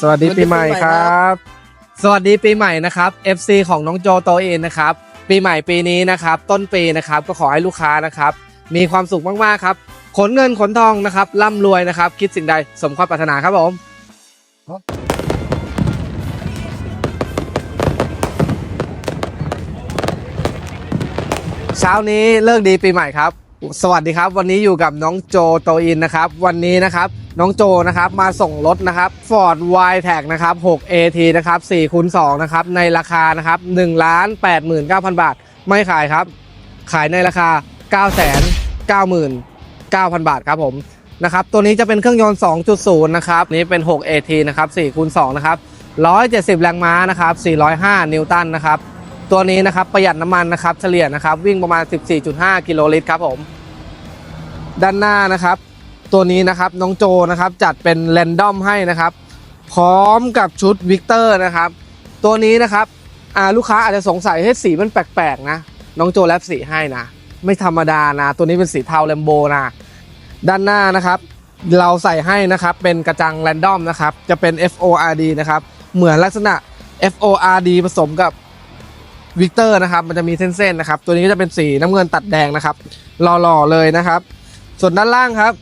สวัสดีสวัสดีปีใหม่ปีใหม่คครัรับ สวัสดีปีใหม่นะครับ FC ของน้องโจโตเองนะครับ ปีใหม่ปีนี้นะครับ ต้นปีนะครับก็ขอให้ลูกค้านะครับ มีความสุขมากๆครับ ขนเงินขนทองนะครับร่ำรวยนะครับ คิดสิ่งใดสมความปรารถนาครับผมเช้านี้เลิกดีปีใหม่ครับ สวัสดีครับ วันนี้อยู่กับน้องโจโตอินนะครับ วันนี้นะครับน้องโจนะครับมาส่งรถนะครับ Ford y t a g นะครับ 6 AT นะครับ4คูณ2นะครับในราคานะครับ1ล้าน89,000 บาท ไม่ขายครับ ขายในราคา 9 9 9 0 0บาทครับผมนะครับตัวนี้จะเป็นเครื่องยนต์ 2.0 นะครับนี่เป็น 6 AT นะครับ4คูณ2นะครับ170 แรงม้านะครับ405 นิวตันนะครับตัวนี้นะครับประหยัดน้ำมันนะครับเฉลี่ยนะครับวิ่งประมาณ 14.5 กิโลลิตรครับผม ด้านหน้านะครับ ตัวนี้นะครับน้องโจนะครับจัดเป็นแรนดอมให้นะครับ พร้อมกับชุดวิกเตอร์นะครับ ตัวนี้นะครับลูกค้าอาจจะสงสัยให้สีมันแปลกๆนะ น้องโจแลบสีให้นะ ไม่ธรรมดานะ ตัวนี้เป็นสีเทาแลมโบนะด้านหน้านะครับ เราใส่ให้นะครับเป็นกระจังแรนดอมนะครับ จะเป็น FORD นะครับ เหมือนลักษณะ FORD ผสมกับวิกเตอร์นะครับ มันจะมีเส้นๆนะครับ ตัวนี้ก็จะเป็นสีน้ำเงินตัดแดงนะครับ หล่อๆเลยนะครับ ส่วนด้านล่างครับ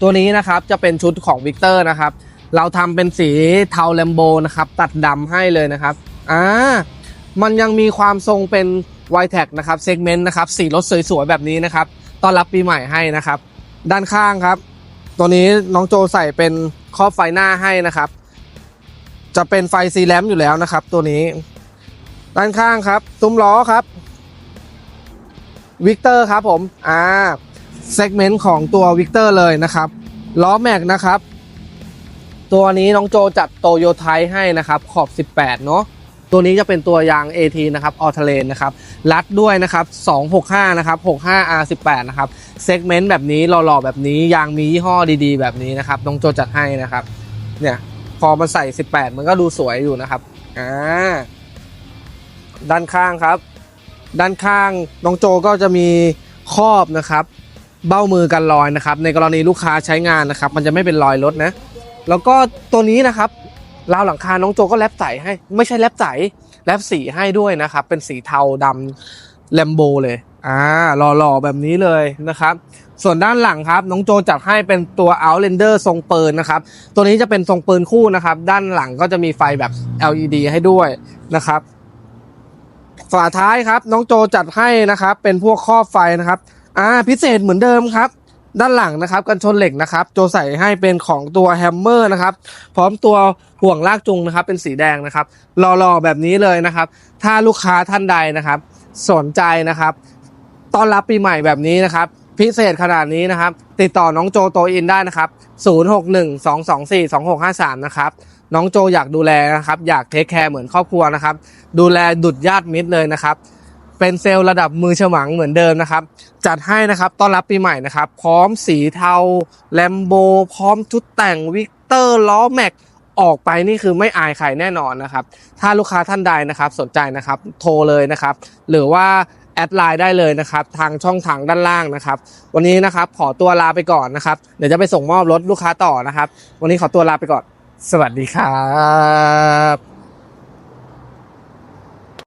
ตัวนี้นะครับจะเป็นชุดของวิกเตอร์นะครับ เราทำเป็นสีเทาแลมโบนะครับ ตัดดำให้เลยนะครับอ่ามันยังมีความทรงเป็นไวแท็กนะครับเซกเมนต์นะครับสีรถสวยๆแบบนี้นะครับต้อนรับปีใหม่ให้นะครับ ด้านข้างครับ ตัวนี้น้องโจใส่เป็นครอบไฟหน้าให้นะครับ จะเป็นไฟซีแลมอยู่แล้วนะครับ ตัวนี้ ด้านข้างครับซุ้มล้อครับวิกเตอร์ครับผมอ่า เซกเมนต์ของตัววิกเตอร์เลยนะครับล้อแม็กนะครับ ตัวนี้น้องโจจัดโตโยไทให้นะครับ ขอบ 18 เนาะตัวนี้จะเป็นตัวยาง AT นะครับออเทเลนนะครับรัดด้วยนะครับ 265 นะครับ 65R18 นะครับเซกเมนต์แบบนี้หล่อๆแบบนี้ยางมียี่ห้อดีๆ แบบนี้นะครับน้องโจจัดให้นะครับ เนี่ยพอมาใส่ 18 มันก็ดูสวยอยู่นะครับอ่าด้านข้างครับ ด้านข้างน้องโจก็จะมีครอบนะครับ เบ้ามือกันรอยนะครับ ในกรณีลูกค้าใช้งานนะครับ มันจะไม่เป็นรอยรถนะ แล้วก็ตัวนี้นะครับราวหลังคาน้องโจก็แลบใสให้ ไม่ใช่แลบใสแลบสีให้ด้วยนะครับ เป็นสีเทาดำแลมโบเลยอ่าหล่อๆแบบนี้เลยนะครับ ส่วนด้านหลังครับ น้องโจจัดให้เป็นตัว Outlander ทรงปืนนะครับ ตัวนี้จะเป็นทรงปืนคู่นะครับ ด้านหลังก็จะมีไฟแบบ LED ให้ด้วยนะครับ ฝาท้ายครับ น้องโจจัดให้นะครับ เป็นพวกครอบไฟนะครับ อ่าพิเศษเหมือนเดิมครับ ด้านหลังนะครับกันชนเหล็กนะครับโจใส่ให้เป็นของตัวแฮมเมอร์นะครับพร้อมตัวห่วงลากจูงนะครับ เป็นสีแดงนะครับหล่อๆแบบนี้เลยนะครับ ถ้าลูกค้าท่านใดนะครับ สนใจนะครับต้อนรับปีใหม่แบบนี้นะครับ พิเศษขนาดนี้นะครับ ติดต่อน้องโจโตอินได้นะครับ 0612242653 นะครับน้องโจอยากดูแลนะครับ อยากเทคแคร์เหมือนครอบครัวนะครับ ดูแลดุดญาติมิตรเลยนะครับ เป็นเซลล์ระดับมือฉมังเหมือนเดิมนะครับ จัดให้นะครับต้อนรับปีใหม่นะครับ พร้อมสีเทาแลมโบพร้อมชุดแต่งวิกเตอร์ล้อแม็กออกไปนี่คือไม่อายใครแน่นอนนะครับ ถ้าลูกค้าท่านใดนะครับ สนใจนะครับโทรเลยนะครับ หรือว่าแอดไลน์ได้เลยนะครับ ทางช่องทางด้านล่างนะครับ วันนี้นะครับขอตัวลาไปก่อนนะครับ เดี๋ยวจะไปส่งมอบรถลูกค้าต่อนะครับ วันนี้ขอตัวลาไปก่อน สวัสดีครับ